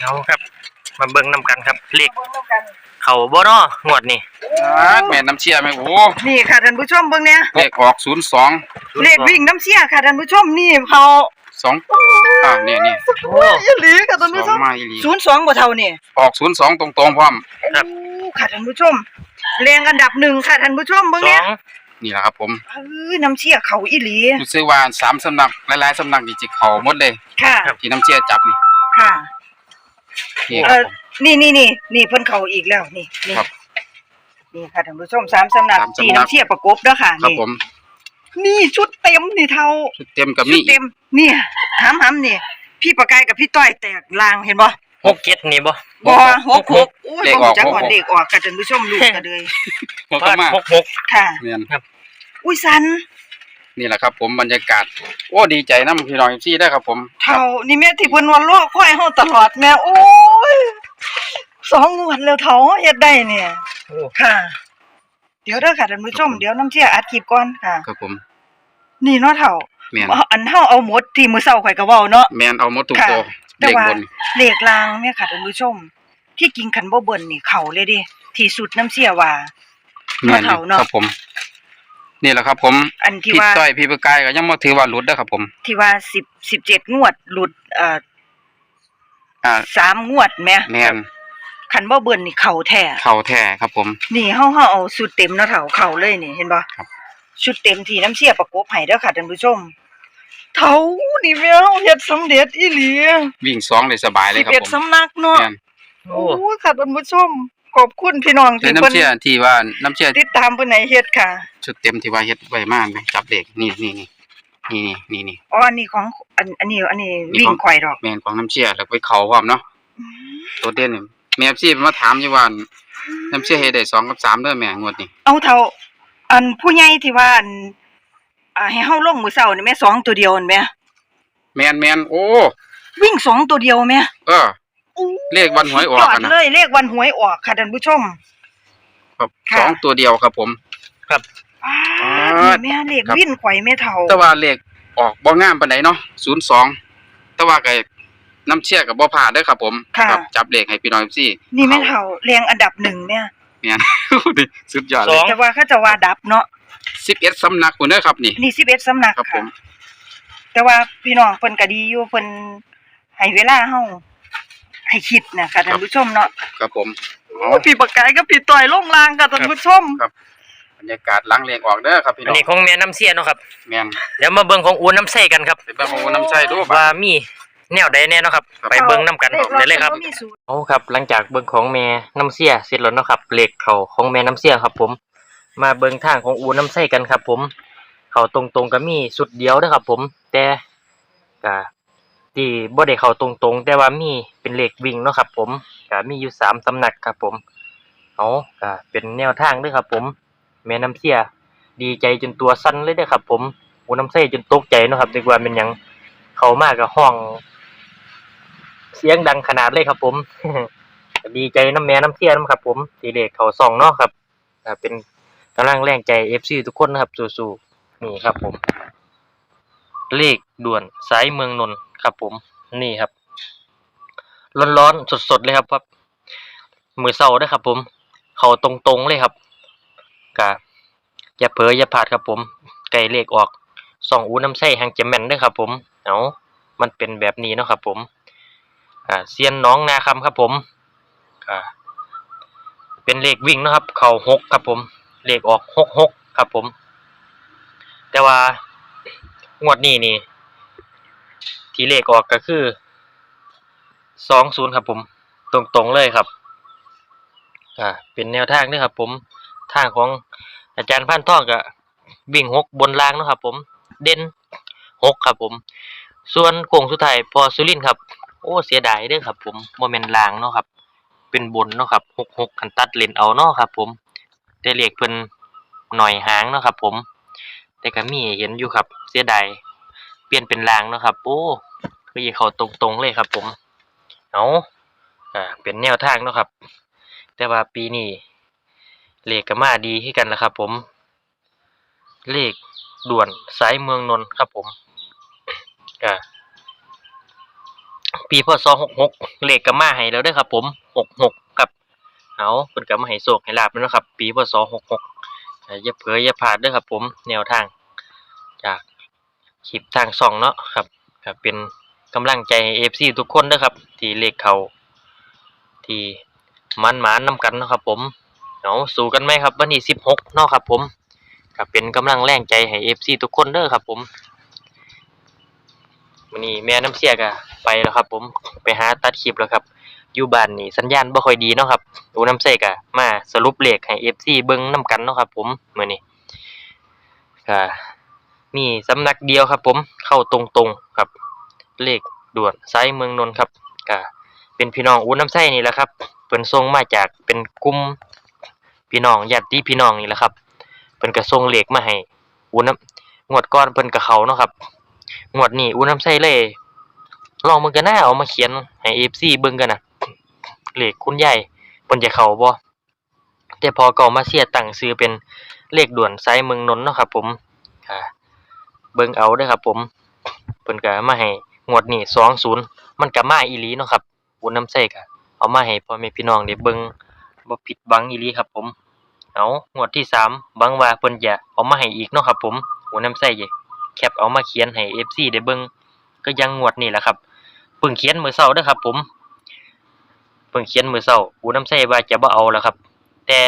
เอาครับ มาเบิ่งนำกันครับเลขเบิ่งนำกันเขาบ่เนาะงวดนี้อ่าแม่น้ำเชี่ยไหมโอ้นี่ค่ะท่านผู้ชมเบิ่งเนี่ยเลขออกศูนย์สองเลขวิ่งน้ำเสียค่ะท่านผู้ชมนี่เขาสองอ่าเนี่ยเนี่ยโอ้อีหลีค่ะท่านผู้สชองมมาอีหลีศูนย์สองบ่เท่านี่ออกศูนย์สองตรงๆพร้อมครับ โอ้ค่ะท่านผู้ชมแรงอันดับหนึ่งค่ะท่านผู้ชมเบิ่งสอเนี่ยงนี่แหละครับผมเอ้ยน้ำเสียเขาอีหลีรู้สึกว่าสามสำนักหลายๆสำนักนี่จิเขาหมดเลย ค่ะที่น้ำเชี่ยจับนี่ค่ะ นี่คเอรับอผมนี่นี่นี่นี่เพิ่นเขาอีกแล้วนี่นี่ครับนี่ค่ะท่านผู้ชมสามสำนักสามสำนัก จีน้ำเสียประกบเด้อค่ะครับนี่ผมนี่ชุดเต็มนี่เท่าชุดเต็มกับชุมีดเต็มเนี่ยหำหำนี่พี่ประกายกับพี่ต้อยแตกลางเห็นบ่หกเจ็ดนี่บ่บ่หกหกโอ้ยเลขบ่ออกจักหกก่อนหกเลขออกค่ะท่านผู้ชมลูกกันเลยหกเข้ามาหกหก ค่ะ เนี่ยอุ้ยสันนี่แหละครับ ผมบรรยากาศ โอ้ดีใจน้ำพี่น้องซี่ได้ครับผม เท่านี่แม่ที่เพิ่นวันโลกค่อยเฮาตลอดแม่โอ้ย สองงวดแล้วเท่าเฮ็ดได้เนี่ย โอ้ค่ะ เดี๋ยวเด้อค่ะท่านผู้ชมเดี๋ยวน้ำเชี่ยอัดคลิปก่อนค่ะ ครับผม นี่เนาะเท่าแมนอันเฮาเอาหมดที่มื้อเช้าข่อยก็เว้าเนาะ แมนเอาหมดทุกค่ะตัวแต่เลขว่า บนเลขลางเนี่ยค่ะท่านผู้ชม ที่กินขันบ่เบิ่นนี่เข้าเลยเดิที่สุดน้ำเชี่ยว่า แมนเท่าเนาะ ครับผม นี่แหละครับ ผมอันที่พี่ว่า ต้อยพี่ประกายก็ยังมาถือว่าหลุดนะครับ ผม ที่ว่า10 17งวดหลุดเอ่ออ่า สามงวดแหม่แมน ขันบ่เบิ่นนี่เข้าแท้เข่าแท้ครับผม นี่เฮาเฮาเอาสุดเต็มเนาะเฒ่าเข้าเลยนี่เห็นบ่ครับชุดเต็มที่น้ำเสียประกบให้เด้อค่ะท่านผู้ชมเฒ่านี่แม่เฮาเฮ็ดสำเร็จอีหลีวิ่งสองเลยสบายเลยครับผม11สำนักเนาะแมนโอ้โอ้ยค่ะท่านผู้ชมขอบคุณพี่น้องและที่น้ำเพิ่นเชื่อที่ว่าน้ำเชื่อติดตามเพิ่นให้เฮ็ดค่ะ ชุดเต็มที่ว่าเฮ็ดไว้มากไหมจับเด็กนี่นี่นี่นี่นี่นี่อ๋ออันนี้ของอันอันนี้อันนี้นี่วิ่ของงข่อยดอกแมนของน้ำเชื่อแล้วไปเขาพร้อมเนาะตัวเด่นนี่ แม่พี่มาถามอยู่ว่าน้ำเชื่อเฮ็ดได้สองกับสามเด้อแม่งวดนี้เอาเฒ่า อันผู้ใหญ่ที่ว่าอันอ่าให้เฮาลงมื้อเช้านี่แม่สองตัวเดียวนั่นแม่แมนแมนโอ้วิ่งสองตัวเดียวแม่เออเลขวันหวยออกสุดอะยนะเลยเลขวันหวยออกค่ะท่านผู้ชม ครับค่ะ สองตัวเดียวครับผมครับอ้าอ่านี่แม่เลขครับ วิ่นข่อยแม่เฒ่าแต่ว่าเลขออกบ่งามปานใดเนาะ02แต่ว่าก็ น้ำเชื่อกับบ่พลาดเด้อครับผมค่ะ ครับจับเลขให้พี่น้องพี่นี่แม่เฒ่าเรียงอันดับหนึ่งแม่แม่นสุดยอดสเลอยง แต่ว่าเขาจะว่าดับเนาะ11สำนักพุ่นเด้อครับนี่ นี่11สำนักครับผค่ะม แต่ว่าพี่น้องเพิ่นก็ดีอยู่เพิ่นให้เวลาเฮาให้คิดนะค่ะท่านผู้ชมเนาะครับผมอ๋อ โอ้พี่ปากกายกับพี่ต่อยลงลางค่ะท่านผู้ชมบรรยากาศหลังเลขออกเด้อครับพี่อัน้นองนี้ของแม่น้ำเสียเนาะครับ แม่นเดี๋ยวมาเบิ่งของอูน้ำใส่กันครับไปเบิ่งของน้ำใช้ดูบ่ว่ามี แนวใดแน่เนาะครับครับไปเบิ่งนํกันได้เลยครับขมีสูตรเอาครับ หลังจากเบิ่งของแม่น้ำเสียเสร็จแล้วเนาะครับเลขเขาของแม่น้ำเสียครับ ผม มาเบิ่งทางของอูน้ำใส่กันครับ ผม เขาตรงๆก็มีสุดเดียวเด้อครับ ผม แต่ก็ที่บ่ได้เข้าตรงๆ แต่ว่ามีเป็นเลขวิ่งเนาะครับ ผมก็มีอยู่สามตำหนักครับ ผมเอาก็เป็นแนวทางเด้อครับ ผม แม่น้ำเสีย ดีใจจนตัวสั่นเลยเด้อครับ ผมอูน้ำใส่จนตกใจเนาะครับนึกว่าเป็นหยังเข้ามาก็ห้อง เสียงดังขนาดเลยครับ ผมดีใจน้ำแม่น้ำเสียน้ำครับ ผมทีเด็กเขาส่องเนาะครับเป็นกำลังแรงใจเอฟซีทุกคนนะครับสู้ๆนี่ครับ ผม เลขด่วนสายเมืองนนท์ครับ ผม นี่ครับ ร้อนๆสดๆเลยครับครับ มือเศร้าด้วยครับ ผม เขาตรงๆเลยครับกะอย่าเผลออย่าพลาดครับ ผมไก่เลขออกสองอูน้ำไส้แห่งเจมแมนด้วยครับ ผมเอามันเป็นแบบนี้เนาะครับ ผม อ่าเซียนน้องนาคำครับผมอ่าเป็นเลขวิ่งนะครับ เข่าหกครับผม เลขออกหกหกครับผม แต่ว่างวดนี้นี่ ที่เลขออกก็คือสองศูนย์ครับผม ตรงๆเลยครับ อ่า เป็นแนวทางเด้วยครับ ผมทางของอาจารย์พันท่องก็วิ่งหกบนรางนะครับ ผม เด่นหกครับผม ส่วนโค้งสุดท้ายพอสุรินครับ โอ้เสียดายเด้อครับ ผมบ่แม่นลางเนาะครับ เป็นบนเนาะครับหกหกคันตัดเลนเอาเนาะครับ ผมแต่เลขเพิ่นหน่อยหางเนาะครับ ผม แต่ก็มีเห็นอยู่ครับ เสียดายเปลี่ยนเป็นลางเนาะครับ โอ้คือเขาตรงๆเลยครับ ผมเอาอ่าเป็นแนวทางเนาะครับ แต่ว่าปีนี้เลขก็มาดีให้กันแล้วครับ ผม เลขด่วนสายเมืองนนท์ครับ ผมอ่า ปีพศ66เลขก็มาให้แล้วด้อครับ ผม66ครับเอาเพิ่นก็มาให้โชคให้ลาบแล้วเนะครับ ปีพศ66อ่าอย่าเผลออย่าพลาดด้อครับ ผมแนวทาง จากคลิปทางช่องเนาะครับก็เป็นกำลังใจให้ FC ทุกคนด้อครับ ที่เลขเขาที่มันหมานนํกันนะครับ ผมเอาสู้กันไหมครับ วันที่16เนาะครับ ผมก็เป็นกำลังแรงใจให้ FC ทุกคนเด้อครับ ผม วันนี้แม่น้ำเสียก็ไปแล้วครับ ผมไปหาตัดคลิปแล้วครับอยู่บ้านนี่สัญญาณบ่ค่อยดีเนาะครับอูน้ำเสกอะมาสรุปเลขให้ FC เบิ่งนํกันเนาะครับ ผมมื้อนี้ก็มีสำนักเดียวครับ ผมเข้าตรงๆครับ เลขด่วนไซส์เมืองนนท์ครับก็เป็นพี่น้องอูน้ำไส้นี่แหละครับเพิ่นส่งมาจากเป็นกลุ่มพี่น้องญาติพี่น้องนี่แหละครับเพิ่นก็ส่งเลขมาให้อูน้ำงวดก่อนเพิ่นก็เขาเนาะครับ งวดนี้อูน้ำใส่เลยลองมึงกันหน้าเอามาเขียนให้ FC เบิ่งกันนะเลขคุณยายเพิ่นจะเขาบ่แต่พอเก่ามาเสียตั้งชื่อเป็นเลขด่วนไซส์เมืองนนท์เนาะครับ ผมอ่าเบิ่งเอาเด้อครับ ผมเพิ่นก็มาให้งวดนี้20มันก็มาอีหลีเนาะครับอูน้ำใส่ก็เอามาให้พ่อแม่พี่น้องได้เบิ่งบ่ผิดหวังอีหลีครับ ผมเอางวดที่สามหวังว่าเพิ่นจะเอามาให้อีกเนาะครับ ผมอูน้ำใส่แคปเอามาเขียนให้ FC ได้เบิ่งก็ยังงวดนี่แหละครับเพิ่งเขียนมือเช้าเด้อครับ ผมเพิ่งเขียนมือเช้าอูน้ำใส่ว่าจะบ่เอาแล้วครับ แต่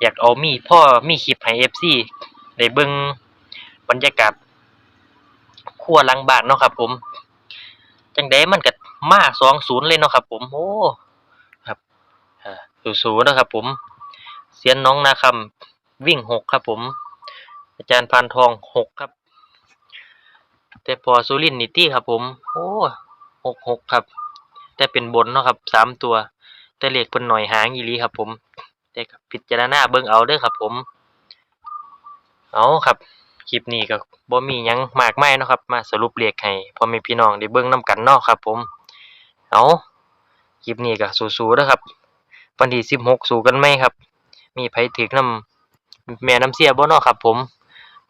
อยากเอามีพ่อมีคลิปให้ FC ได้เบิ่งบรรยากาศครัวหลังบ้านเนาะครับ ผมจังไดมันก็มา20เลยเนาะครับ ผมโอ้ครับอ่าสู้ๆเนะครับ ผม เสียนน้องนาคำวิ่งหกครับ ผม อาจารย์พานทองหกครับ แต่พอสุรินนิตี้ครับผม โอ้หกหกครับ แต่เป็นบนเนาะครับสามตัว แต่เลขเพิ่นหน่อยหางอีหลีครับผม แต่พิจารณาเบิ่งเอาเด้อครับผม เอาครับคลิปนี้ก็บ่มีหยังมากมายเนาะครับ มาสรุปเลขให้พ่อแม่พี่น้องได้เบิ่งนํกันเนาะครับ ผม เอาคลิปนี้ก็สู้ๆเด้อครับวันที่16สู้กันไหมครับ มีไผถึกนํแม่น้ำเสียบ่เนาะครับผม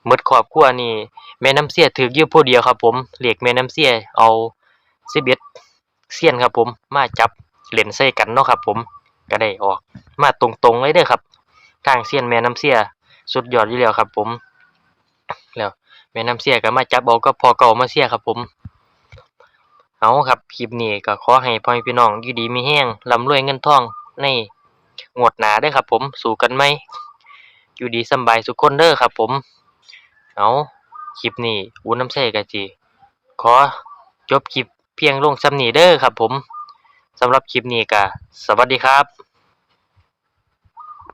หมดครอบครัวนี่แม่น้ำเสียถึกอยู่ผู้เดียวครับ ผมเรียกแม่น้ำเสียเอา11เซียนครับ ผมมาจับเล่นใส่กันเนาะครับ ผมก็ได้ออก มาตรงๆเลยเด้อครับทางเซียนแม่น้ำเสียสุดยอดอยู่แล้วครับ ผมแล้วแม่น้ำเสียก็มาจับเอาก็พอเก่ามาเสียครับผมเอาครับคลิปนี้ก็ขอให้พ่อพี่น้องอยู่ดีมีแห้งร่ำรวยเงินทองในงวดหนาเด้อครับ ผมสู่กันไหมอยู่ดีสบายสุขคนเด้อครับ ผม เอาคลิปนี้อูน้ำเส่กะจีขอจบคลิปเพียงลงซ้ำนี้เด้อครับผมสำหรับคลิปนี้กะสวัสดีครับ